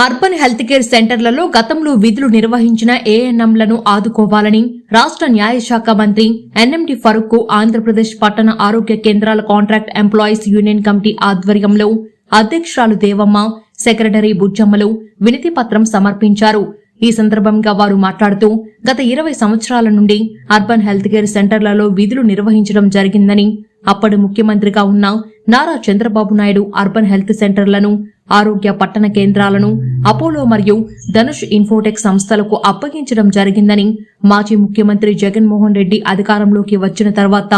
Urban health care సెంటర్లలో గతంలో విధులు నిర్వహించిన ఏఎన్ఎంలను ఆదుకోవాలని రాష్ట్ర న్యాయశాఖ మంత్రి ఎన్ఎండి ఫరూక్కు ఆంధ్రప్రదేశ్ పట్టణ ఆరోగ్య కేంద్రాల కాంట్రాక్ట్ ఎంప్లాయీస్ యూనియన్ కమిటీ ఆధ్వర్యంలో అధ్యక్షురాలు దేవమ్మ సెక్రటరీ బుజ్జమ్మలు వినతి పత్రం సమర్పించారు. ఈ సందర్భంగా వారు మాట్లాడుతూ గత ఇరవై సంవత్సరాల నుండి అర్బన్ హెల్త్ కేర్ సెంటర్లలో విధులు నిర్వహించడం జరిగిందని అప్పటి ముఖ్యమంత్రిగా ఉన్న నారా చంద్రబాబు నాయుడు అర్బన్ హెల్త్ సెంటర్లను ఆరోగ్య పట్టణ కేంద్రాలను అపోలో మరియు ధనుష్ ఇన్ఫోటెక్ సంస్థలకు అప్పగించడం జరిగిందని మాజీ ముఖ్యమంత్రి జగన్మోహన్ రెడ్డి అధికారంలోకి వచ్చిన తర్వాత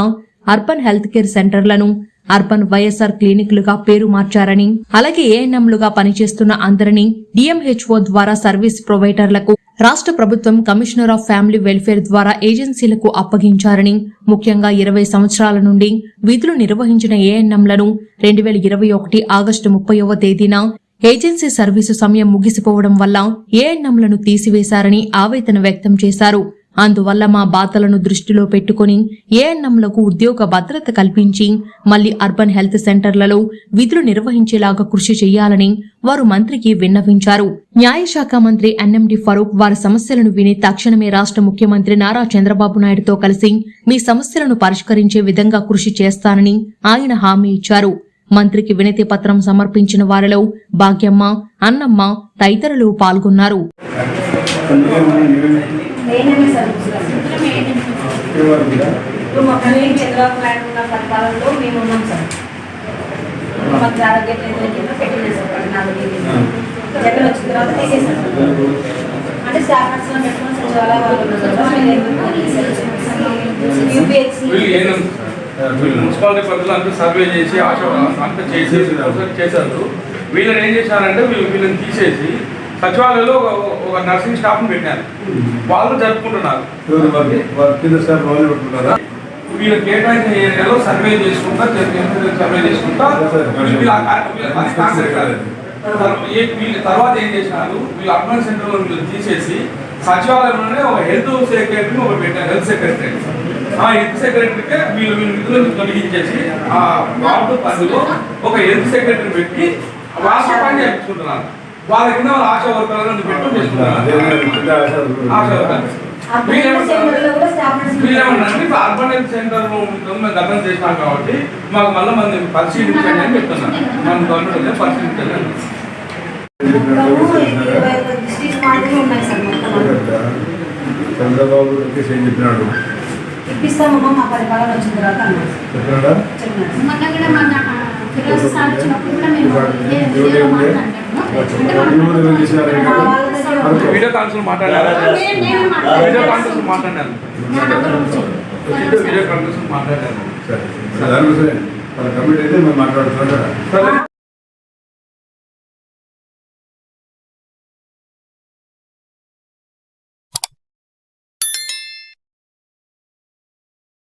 అర్బన్ హెల్త్ కేర్ సెంటర్లను అర్బన్ వైఎస్ఆర్ క్లినిక్లుగా పేరు మార్చారని అలాగే ఏఎన్ఎంలుగా పనిచేస్తున్న అందరినీ డిఎంహెచ్ఓ ద్వారా సర్వీస్ ప్రొవైడర్లకు రాష్ట్ర ప్రభుత్వం కమిషనర్ ఆఫ్ ఫ్యామిలీ వెల్ఫేర్ ద్వారా ఏజెన్సీలకు అప్పగించారని ముఖ్యంగా ఇరవై సంవత్సరాల నుండి విధులు నిర్వహించిన ఏఎన్ఎంలను రెండు వేల ఇరవై ఒకటి ఆగస్టు ముప్పైవ తేదీన ఏజెన్సీ సర్వీసు సమయం ముగిసిపోవడం వల్ల ఏఎన్ఎంలను తీసివేశారని ఆవేదన వ్యక్తం చేశారు. అందువల్ల మా బాధలను దృష్టిలో పెట్టుకుని ఏఎన్ఎంలకు ఉద్యోగ భద్రత కల్పించి మళ్ళీ అర్బన్ హెల్త్ సెంటర్లలో విధులు నిర్వహించేలాగా కృషి చేయాలని వారు మంత్రికి విన్నవించారు. న్యాయశాఖ మంత్రి ఎన్ఎండి ఫరూక్ వారి సమస్యలను విని తక్షణమే రాష్ట్ర ముఖ్యమంత్రి నారా చంద్రబాబు నాయుడుతో కలిసి మీ సమస్యలను పరిష్కరించే విధంగా కృషి చేస్తానని ఆయన హామీ ఇచ్చారు. మంత్రికి వినతి పత్రం సమర్పించిన వారిలో భాగ్యమ్మ అన్నమ్మ తదితరులు పాల్గొన్నారు. ఇప్పుడు మా పని చంద్రబాబు నాయుడు ఉన్న పరిపాలనలో మేము ఉన్నాం సార్. మాకు ఆరోగ్య. జగన్ వచ్చిన తర్వాత తీసేసాం అంటే స్టాఫ్ నర్సులను పెట్టుకుని సచివాలయ వాళ్ళు యూపీహెచ్సి వీళ్ళు ఏం వీళ్ళు మున్సిపాలిటీ పరిధిలో అంతా సర్వే చేసి ఆశ అంతా చేసి చేశారు. వీళ్ళని ఏం చేశారంటే వీళ్ళు వీళ్ళని తీసేసి సచివాలయంలో ఒక- నర్సింగ్ స్టాఫ్ని పెట్టారు వాళ్ళు జరుపుకుంటున్నారు. వాళ్ళు కేటాయించిన ఏరియాలో సర్వే చేసుకుంటా సర్వే చేసుకుంటా వీళ్ళు తర్వాత ఏం చేసినారు? వీళ్ళు అర్బన్ సెంటర్లో వీళ్ళు తీసేసి సచివాలయంలోనే ఒక హెల్త్ సెక్రటరీ ఒక పెట్టారు హెల్త్ సెక్రటరీ. ఆ హెల్త్ సెక్రటరీకే వీళ్ళు వీళ్ళు విధులను తొలగించేసి ఆ వార్డు పరిధిలో ఒక హెల్త్ సెక్రటరీ పెట్టి వాళ్ళ పని చేయించుకుంటున్నారు వాళ్ళ కింద వాళ్ళ ఆశా వర్కర్లను పెట్టి చేస్తున్నారు ఆశా వర్కర్లు వీళ్ళేమంటారు సెంటర్లో కూడా స్టాఫ్ నర్సులు వీళ్ళేమన్నారంటే ఇప్పుడు అర్బన్ హెల్త్ సెంటర్ మేము గతం చేసినాం కాబట్టి మాకు మళ్ళీ మంది పరిశీలించండి అని చెప్తున్నారు. మన గవర్నమెంట్ పరిశీలించండి చంద్రబాబు ఏం చెప్పినాడు? ఇప్పిస్తామమ్మా మా పరిపాలన వచ్చిన తర్వాత చెప్పినాడా? చెప్పినారు మొన్న కూడా మన ఫిరోజ్ సార్ వచ్చినప్పుడు కూడా మేము వీడియో కాన్ఫరెన్స్ మాట్లాడారు మాట్లాడాను. వీడియో కాన్ఫరెన్స్ మాట్లాడారు నా నంబర్ వచ్చింది. వీడియో కాన్ఫరెన్స్ మాట్లాడారు సరే దానికోసమే వాళ్ళ కమిటీ అయితే మేము మాట్లాడుతున్నాం